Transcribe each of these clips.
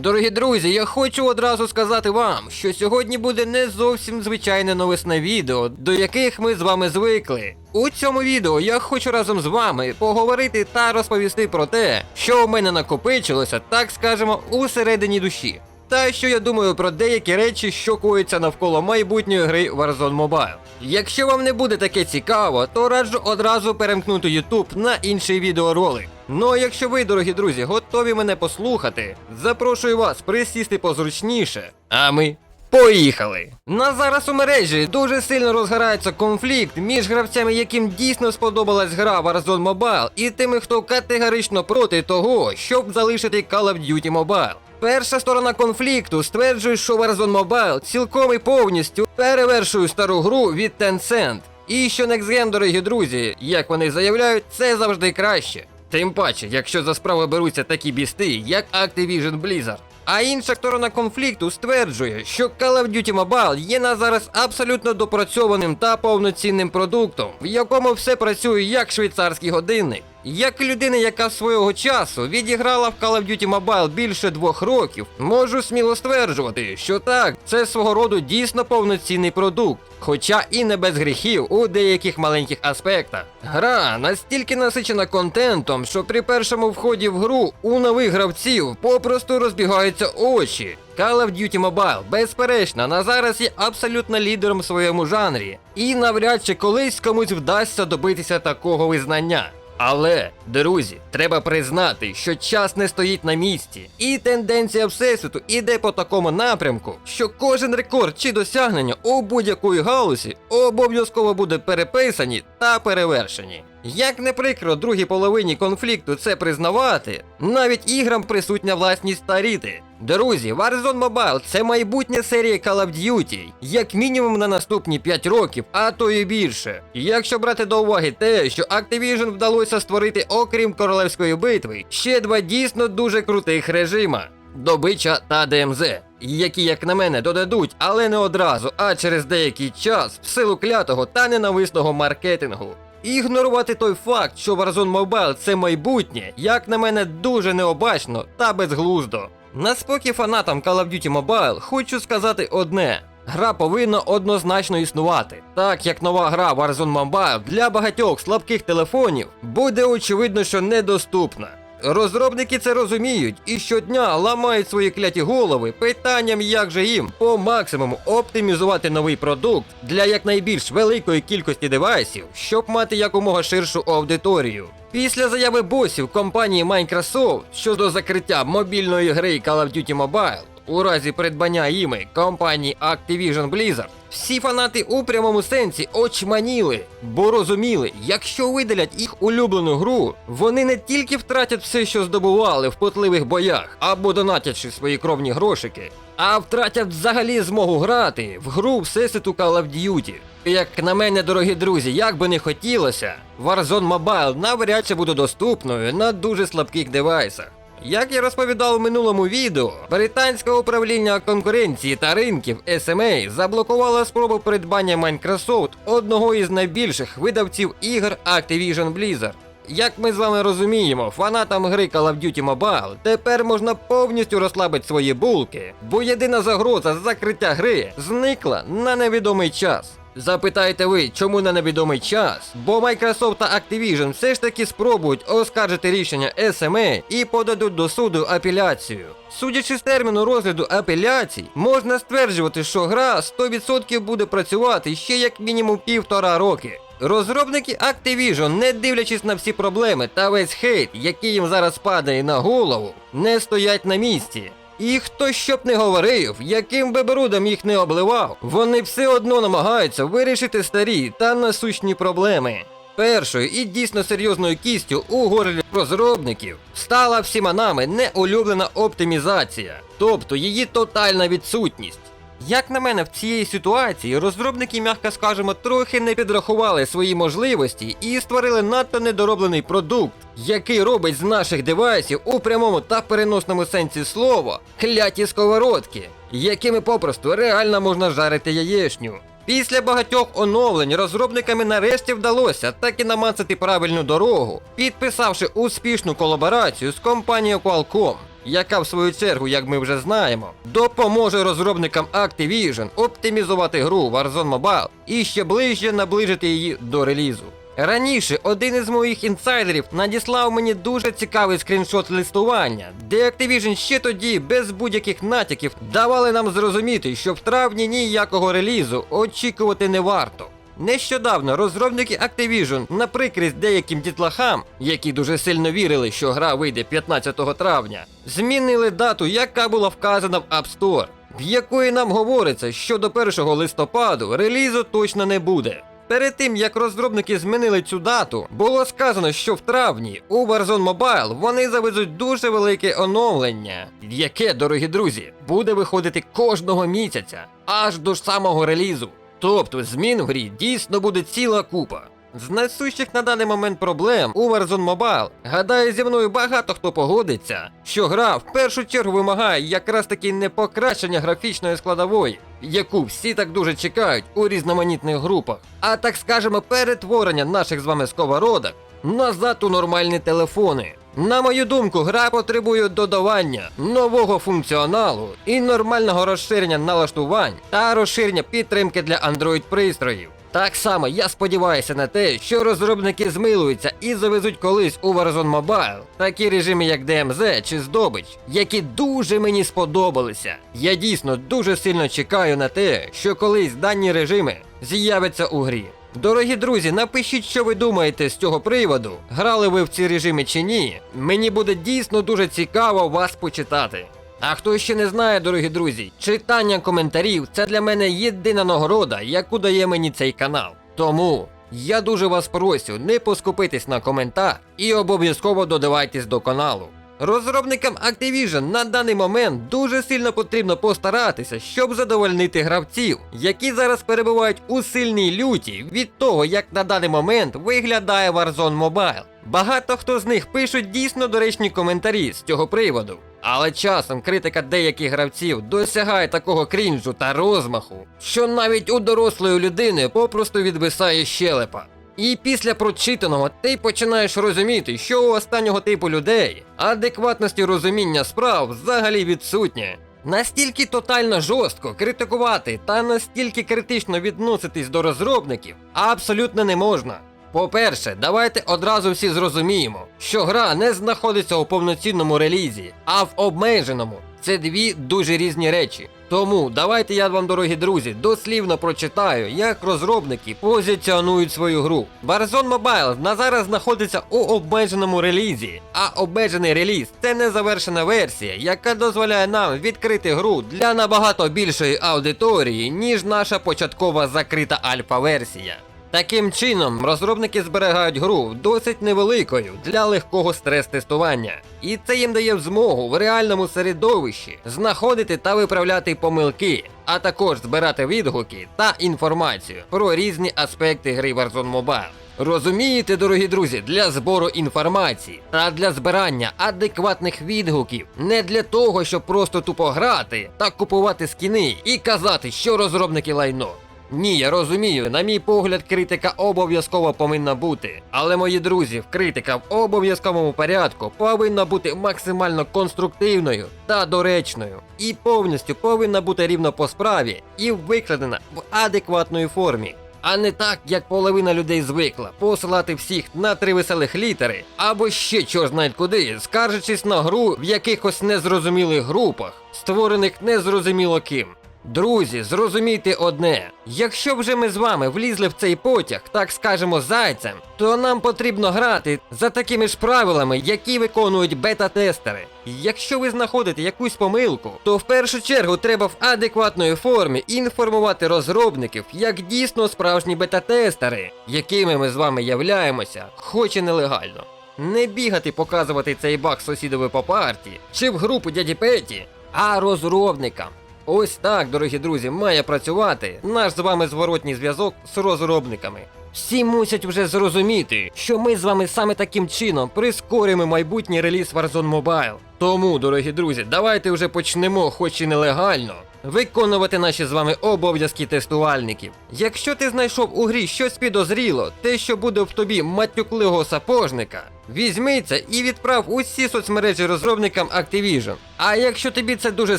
Дорогі друзі, я хочу одразу сказати вам, що сьогодні буде не зовсім звичайне новисне відео, до яких ми з вами звикли. У цьому відео я хочу разом з вами поговорити та розповісти про те, що у мене накопичилося, так скажемо, у середині душі. Та що я думаю про деякі речі, що коються навколо майбутньої гри Warzone Mobile. Якщо вам не буде таке цікаво, то раджу одразу перемкнути YouTube на інший відеоролик. Ну а якщо ви, дорогі друзі, готові мене послухати, запрошую вас присісти позручніше. А ми Поїхали! На зараз у мережі дуже сильно розгорається конфлікт між гравцями, яким дійсно сподобалась гра Warzone Mobile, і тими, хто категорично проти того, щоб залишити Call of Duty Mobile. Перша сторона конфлікту стверджує, що Warzone Mobile цілком і повністю перевершує стару гру від Tencent. І що Next дорогі друзі, як вони заявляють, це завжди краще. Тим паче, якщо за справу беруться такі бісти, як Activision Blizzard. А інша сторона конфлікту стверджує, що Call of Duty Mobile є на зараз абсолютно допрацьованим та повноцінним продуктом, в якому все працює як швейцарський годинник. Як людина, яка свого часу відіграла в Call of Duty Mobile більше двох років, можу сміло стверджувати, що так, це свого роду дійсно повноцінний продукт, хоча і не без гріхів у деяких маленьких аспектах. Гра настільки насичена контентом, що при першому вході в гру у нових гравців попросту розбігаються очі. Call of Duty Mobile, безперечно, на зараз є абсолютно лідером в своєму жанрі, і навряд чи колись комусь вдасться добитися такого визнання. Але, друзі, треба признати, що час не стоїть на місці, і тенденція всесвіту іде по такому напрямку, що кожен рекорд чи досягнення у будь-якої галузі обов'язково буде переписані та перевершені. Як не прикро другій половині конфлікту це признавати, навіть іграм присутня власність старіти. Друзі, Warzone Mobile це майбутня серія Call of Duty, як мінімум на наступні 5 років, а то і більше. Якщо брати до уваги те, що Activision вдалося створити, окрім королевської битви, ще два дійсно дуже крутих режима. Добича та ДМЗ, які, як на мене, додадуть, але не одразу, а через деякий час в силу клятого та ненависного маркетингу. І Ігнорувати той факт, що Warzone Mobile це майбутнє, як на мене, дуже необачно та безглуздо. На спокій фанатам Call of Duty Mobile хочу сказати одне. Гра повинна однозначно існувати, так як нова гра Warzone Mobile для багатьох слабких телефонів буде очевидно, що недоступна. Розробники це розуміють і щодня ламають свої кляті голови питанням, як же їм по максимуму оптимізувати новий продукт для якнайбільш великої кількості девайсів, щоб мати якомога ширшу аудиторію. Після заяви босів компанії Microsoft щодо закриття мобільної гри Call of Duty Mobile у разі придбання іми компанії Activision Blizzard, всі фанати у прямому сенсі очманіли, бо розуміли, якщо видалять їх улюблену гру, вони не тільки втратять все, що здобували в потливих боях, або донатячи свої кровні грошики, а втратять взагалі змогу грати в гру всесвіту Call of Duty. Як на мене, дорогі друзі, як би не хотілося, Warzone Mobile навряд чи буде доступною на дуже слабких девайсах. Як я розповідав у минулому відео, британське управління конкуренції та ринків SMA заблокувало спробу придбання Microsoft одного із найбільших видавців ігор Activision Blizzard. Як ми з вами розуміємо, фанатам гри Call of Duty Mobile тепер можна повністю розслабити свої булки, бо єдина загроза закриття гри зникла на невідомий час. Запитаєте ви, чому на невідомий час? Бо Microsoft та Activision все ж таки спробують оскаржити рішення SMA і подадуть до суду апеляцію. Судячи з терміну розгляду апеляцій, можна стверджувати, що гра 100% буде працювати ще як мінімум півтора роки. Розробники Activision, не дивлячись на всі проблеми та весь хейт, який їм зараз падає на голову, не стоять на місці. І хто щоб не говорив, яким би брудом їх не обливав, вони все одно намагаються вирішити старі та насущні проблеми. Першою і дійсно серйозною кістю у горлі розробників стала всіма нами неулюблена оптимізація, тобто її тотальна відсутність. Як на мене, в цій ситуації розробники, м'яко скажемо, трохи не підрахували свої можливості і створили надто недороблений продукт, який робить з наших девайсів у прямому та переносному сенсі слова кляті сковородки, якими попросту реально можна жарити яєшню. Після багатьох оновлень розробниками нарешті вдалося таки намацати правильну дорогу, підписавши успішну колаборацію з компанією Qualcomm. Яка в свою чергу, як ми вже знаємо, допоможе розробникам Activision оптимізувати гру Warzone Mobile і ще ближче наближити її до релізу. Раніше один із моїх інсайдерів надіслав мені дуже цікавий скріншот листування, де Activision ще тоді без будь-яких натяків давали нам зрозуміти, що в травні ніякого релізу очікувати не варто. Нещодавно розробники Activision, на прикрість деяким дітлахам, які дуже сильно вірили, що гра вийде 15 травня, змінили дату, яка була вказана в App Store, в якої нам говориться, що до 1 листопаду релізу точно не буде. Перед тим як розробники змінили цю дату, було сказано, що в травні у Warzone Mobile вони завезуть дуже велике оновлення, яке, дорогі друзі, буде виходити кожного місяця, аж до самого релізу. Тобто змін в грі дійсно буде ціла купа. З найсущих на даний момент проблем у Warzone Mobile, гадаю, зі мною багато хто погодиться, що гра в першу чергу вимагає якраз таки не покращення графічної складової, яку всі так дуже чекають у різноманітних групах, а так скажемо перетворення наших з вами сковородок назад у нормальні телефони. На мою думку, гра потребує додавання нового функціоналу і нормального розширення налаштувань та розширення підтримки для Android пристроїв. Так само я сподіваюся на те, що розробники змилуються і завезуть колись у Warzone Mobile такі режими, як DMZ чи Здобич, які дуже мені сподобалися. Я дійсно дуже сильно чекаю на те, що колись дані режими з'являться у грі. Дорогі друзі, напишіть, що ви думаєте з цього приводу. Грали ви в ці режими чи ні? Мені буде дійсно дуже цікаво вас почитати. А хто ще не знає, дорогі друзі, читання коментарів це для мене єдина нагорода, яку дає мені цей канал. Тому я дуже вас просю не поскупитись на коментар і обов'язково додавайтесь до каналу. Розробникам Activision на даний момент дуже сильно потрібно постаратися, щоб задовольнити гравців, які зараз перебувають у сильній люті від того, як на даний момент виглядає Warzone Mobile. Багато хто з них пишуть дійсно доречні коментарі з цього приводу. Але часом критика деяких гравців досягає такого крінжу та розмаху, що навіть у дорослої людини попросту відвисає щелепа. І після прочитаного ти починаєш розуміти, що у останнього типу людей адекватності розуміння справ взагалі відсутнє. Настільки тотально жорстко критикувати та настільки критично відноситись до розробників абсолютно не можна. По-перше, давайте одразу всі зрозуміємо, що гра не знаходиться у повноцінному релізі, а в обмеженому. Це дві дуже різні речі. Тому давайте я вам, дорогі друзі, дослівно прочитаю, як розробники позиціонують свою гру. Warzone Mobile на зараз знаходиться у обмеженому релізі, а обмежений реліз це незавершена версія, яка дозволяє нам відкрити гру для набагато більшої аудиторії, ніж наша початкова закрита альфа-версія. Таким чином, розробники зберігають гру досить невеликою для легкого стрес-тестування, і це їм дає змогу в реальному середовищі знаходити та виправляти помилки, а також збирати відгуки та інформацію про різні аспекти гри Warzone Mobile. Розумієте, дорогі друзі, для збору інформації та для збирання адекватних відгуків, не для того, щоб просто тупо грати та купувати скіни і казати, що розробники лайно. Ні, я розумію, на мій погляд, критика обов'язково повинна бути. Але мої друзі, критика в обов'язковому порядку повинна бути максимально конструктивною та доречною. І повністю повинна бути рівно по справі і викладена в адекватної формі. А не так, як половина людей звикла посилати всіх на три веселих літери, або ще чорт знає куди, скаржачись на гру в якихось незрозумілих групах, створених незрозуміло ким. Друзі, зрозумійте одне: якщо вже ми з вами влізли в цей потяг, так скажемо, зайцем, то нам потрібно грати за такими ж правилами, які виконують бета-тестери. Якщо ви знаходите якусь помилку, то в першу чергу треба в адекватної формі інформувати розробників як дійсно справжні бета-тестери, якими ми з вами являємося, хоч і нелегально. Не бігати показувати цей баг сусідові по парті чи в групу дяді Петі, а розробникам. Ось так, дорогі друзі, має працювати наш з вами зворотній зв'язок з розробниками. Всі мусять вже зрозуміти, що ми з вами саме таким чином прискорюємо майбутній реліз Warzone Mobile. Тому, дорогі друзі, давайте вже почнемо, хоч і нелегально, виконувати наші з вами обов'язки тестувальників. Якщо ти знайшов у грі щось підозріло, те, що буде в тобі матюкливого сапожника, візьми це і відправ усі соцмережі розробникам Activision. А якщо тобі це дуже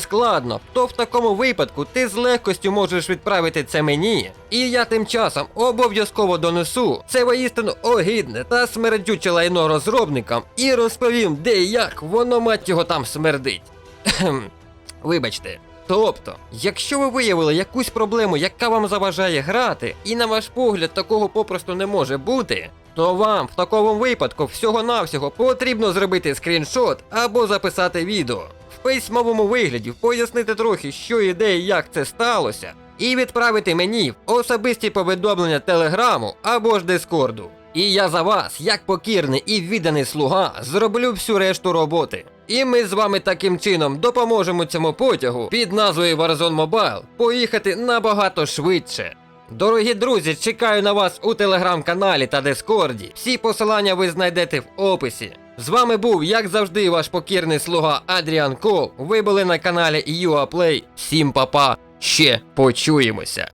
складно, то в такому випадку ти з легкостю можеш відправити це мені, і я тим часом обов'язково донесу це воістину огидне та смердюче лайно розробникам і розповім, де і як воно мать його там смердить. Вибачте. Тобто, якщо ви виявили якусь проблему, яка вам заважає грати, і на ваш погляд такого попросту не може бути, то вам в такому випадку всього-навсього потрібно зробити скріншот або записати відео. В письмовому вигляді пояснити трохи, що і де і як це сталося, і відправити мені в особисті повідомлення телеграму або ж дискорду. І я за вас, як покірний і відданий слуга, зроблю всю решту роботи. І ми з вами таким чином допоможемо цьому потягу під назвою Warzone Mobile поїхати набагато швидше. Дорогі друзі, чекаю на вас у телеграм-каналі та Дискорді. Всі посилання ви знайдете в описі. З вами був, як завжди, ваш покірний слуга Адріан Кол. Ви були на каналі UAPlay. Всім папа, ще почуємося.